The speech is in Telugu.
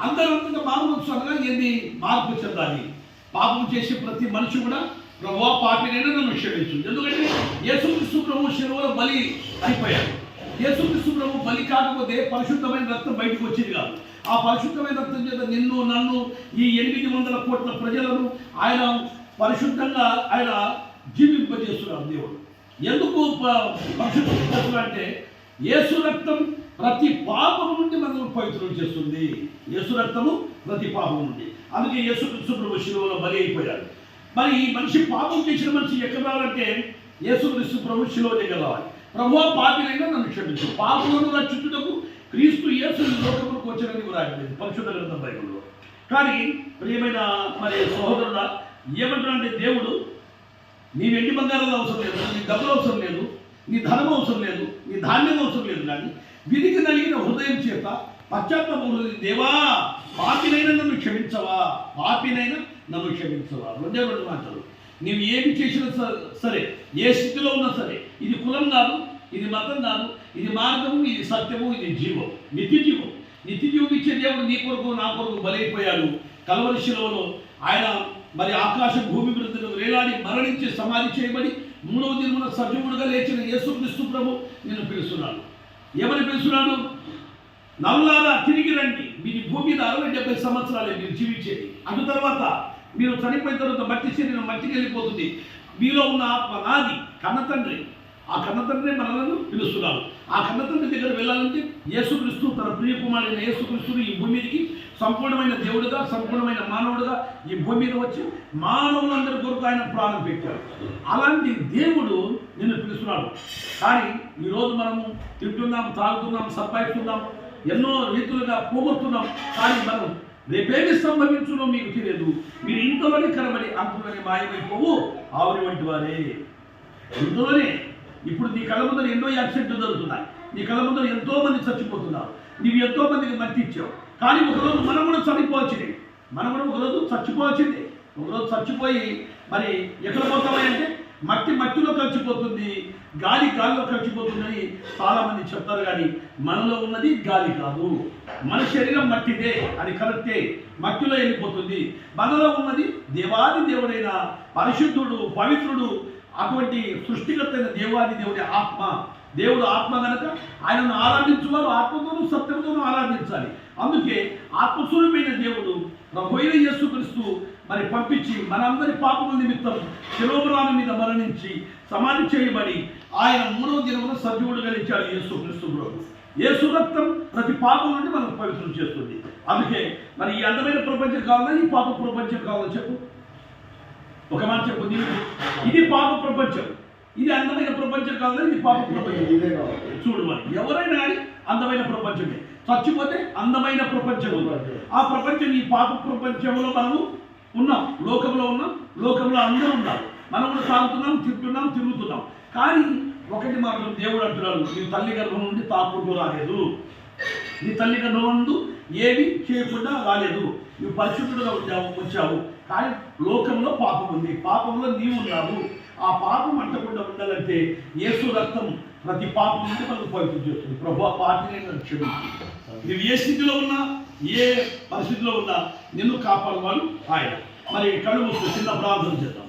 అందరంతగా మారవచ్చు అనగా ఏంది? మార్పు చెందాలి పాపం చేసే ప్రతి మనిషి కూడా ప్రభు పాపినైనా నన్ను క్షమించు. ఎందుకంటే యేసుక్రీస్తు ప్రభు శిలువలో బలి అయిపోయాడు. యేసుక్రీస్తు ప్రభు బలి కాకపోతే పరిశుద్ధమైన రక్తం బయటకు వచ్చేది కాదు. ఆ పరిశుద్ధమైన రక్తం చేత నిన్ను నన్ను ఈ ఎనిమిది వందల కోట్ల ప్రజలను ఆయన పరిశుద్ధంగా ఆయన జీవింపజేస్తున్నాడు దేవుడు. ఎందుకు ప- పరిశుద్ధం అంటే యేసు రక్తం ప్రతి పాపం నుండి మనల్ని పవిత్రం చేస్తుంది. యేసు రక్తము ప్రతి పాపం నుండి. అందుకే యేసు కృష్ణప్రభు శిలువలో బలి అయిపోయాడు. మరి ఈ మనిషి పాపం చేసిన మనిషి ఎక్కడ రావాలంటే యేసు క్రీస్తు ప్రభు శిలువ దగ్గర రావాలి ప్రభు పాపినైనా నన్ను క్షమించు. పాపలను రక్షించుటకు క్రీస్తు యేసు లోకములకు వచ్చినని రాయలేదు పరిశుద్ధ గ్రంథం బైబిల్లో. కానీ ప్రియమైన మరి సహోదరుడా ఏమంటాడంటే దేవుడు నీ వెండి బంగారాలు అవసరం లేదు నీ డబ్బులు అవసరం లేదు నీ ధనం అవసరం లేదు నీ ధాన్యం అవసరం లేదు కానీ విధికి నలిగిన హృదయం చేత పశ్చాత్తాపం దేవా పాపినైనా నన్ను క్షమించవా? పాపినైనా నన్ను క్షమించవా? రెండే రెండు మాటలు. నీవు ఏమి చేసినా సరే ఏ స్థితిలో ఉన్నా సరే ఇది కులం కాదు ఇది మతం కాదు ఇది మార్గము ఇది సత్యము ఇది జీవం నిత్య జీవం నిత్య జీవం ఇచ్చే దేవుడు నీ కొరకు నా కొరకు బలైపోయాడు. కలవరి శిలువలో ఆయన మరి ఆకాశం భూమి వృద్ధులు వేలాడి మరణించి సమాధి చేయబడి మూడవ దినమున సజీవుడుగా లేచిన యేసుక్రీస్తు ప్రభు నేను పిలుస్తున్నాను ఏమని పిలుస్తున్నాడు? నల్లారా తిరిగి రండి. మీ భూమి మీద అరవై డెబ్బై సంవత్సరాలే మీరు జీవించేది అటు తర్వాత మీరు చనిపోయిన తర్వాత మట్టి శరీరం మట్టికి వెళ్ళిపోతుంది. మీలో ఉన్న ఆత్మ నాది కన్న తండ్రి. ఆ కన్న తండ్రి మనలను పిలుస్తున్నాడు. ఆ కన్నతండ్రి దగ్గర వెళ్ళాలంటే యేసుక్రీస్తు తన ప్రియకుమారైన యేసుక్రీస్తుని ఈ భూమి మీదకి సంపూర్ణమైన దేవుడుగా సంపూర్ణమైన మానవుడుగా ఈ భూమి మీద వచ్చి మానవులందరి కొరకు ఆయన ప్రాణం పెట్టాడు. అలాంటి దేవుడు నిన్ను పిలుస్తున్నాడు. కానీ ఈరోజు మనము తింటున్నాం తాగుతున్నాం సంపాదిస్తున్నాం ఎన్నో రీతులుగా పోగొడుతున్నాం కానీ మనం రేపేమి సంభవించునో మీకు తెలియదు. మీరు ఇంతలోనే కనబడి అంతలోనే మాయమైపోవు. ఆవిరి వంటి వారే. ఇంతలోనే ఇప్పుడు నీ కళ్ళ ముందర ఎన్నో యాక్సిడెంట్లు జరుగుతున్నాయి. నీ కళ్ళ ముందర ఎంతో మంది చచ్చిపోతున్నారు. నీవు ఎంతో మందికి మట్టి ఇచ్చావు. కానీ ఒకరోజు మనం కూడా చనిపోవచ్చింది మనం కూడా ఒకరోజు చచ్చిపోవచ్చింది ఒకరోజు చచ్చిపోయి మరి ఎక్కడ పోతామంటే మట్టి మట్టిలో కలిసిపోతుంది. గాలి గాలిలో కలిసిపోతుందని చాలా మంది చెప్తారు కానీ మనలో ఉన్నది గాలి కాదు. మన శరీరం మట్టిదే. అది కరెక్టే. మట్టిలో వెళ్ళిపోతుంది. మనలో ఉన్నది దేవాది దేవుడైన పరిశుద్ధుడు పవిత్రుడు అటువంటి సృష్టికర్త దేవాది దేవుడి ఆత్మ. దేవుడు ఆత్మ కనుక ఆయనను ఆరాధించువారు ఆత్మతోనూ సత్యంతోనూ ఆరాధించాలి. అందుకే ఆత్మస్వరూపమైన దేవుడు ప్రభుైన యేసుక్రీస్తు మరి పంపించి మనందరి పాపముల నిమిత్తం శిలోబరాల మీద మరణించి సమాధి చేయబడి ఆయన మూడవ దినమున సజీవుడు గలిచాడు యేసుక్రీస్తు ప్రభు. యేసు రక్తం ప్రతి పాపం నుండి మనకు పవిత్రం చేస్తుంది. అందుకే మరి ఈ అందమైన ప్రపంచం కావాలా ఈ పాప ప్రపంచం కావాలని చెప్పు. ఒక మాట చెప్పు నీవు ఇది పాప ప్రపంచం. ఇది అందమైన ప్రపంచం కాదు ఇది పాప ప్రపంచం. ఇదే చూడు మరి ఎవరైనా కానీ అందమైన ప్రపంచమే. చచ్చిపోతే అందమైన ప్రపంచం. ఆ ప్రపంచం ఈ పాప ప్రపంచంలో మనము ఉన్నాం. లోకంలో ఉన్నాం లోకంలో అందరూ ఉన్నారు. మనం కూడా తాగుతున్నాం తింటున్నాం తిరుగుతున్నాం. కానీ ఒకటి మాత్రం దేవుడు అంటున్నాడు నీ తల్లి గర్భం నుండి తాకుండా రాలేదు. నీ తల్లి గర్భం ఏమి చేయకుండా రాలేదు. నువ్వు పరిశుద్ధుడుగా వచ్చావు వచ్చావు. కానీ లోకంలో పాపం ఉంది. పాపంలో నీవు ఉన్నావు. ఆ పాపం అంటకుండా ఉండాలంటే యేసు రక్తం ప్రతి పాపం నుండి మనకు పవిత్రం చేస్తుంది. ప్రభు ఆ పాపిని నన్ను క్షమించు నువ్వు ఏ స్థితిలో ఉన్నా ఏ పరిస్థితిలో ఉన్నా నిన్ను కాపాడేవాడు ఆయన. మరి కళ్ళు చిన్న ప్రార్థన చేద్దాం.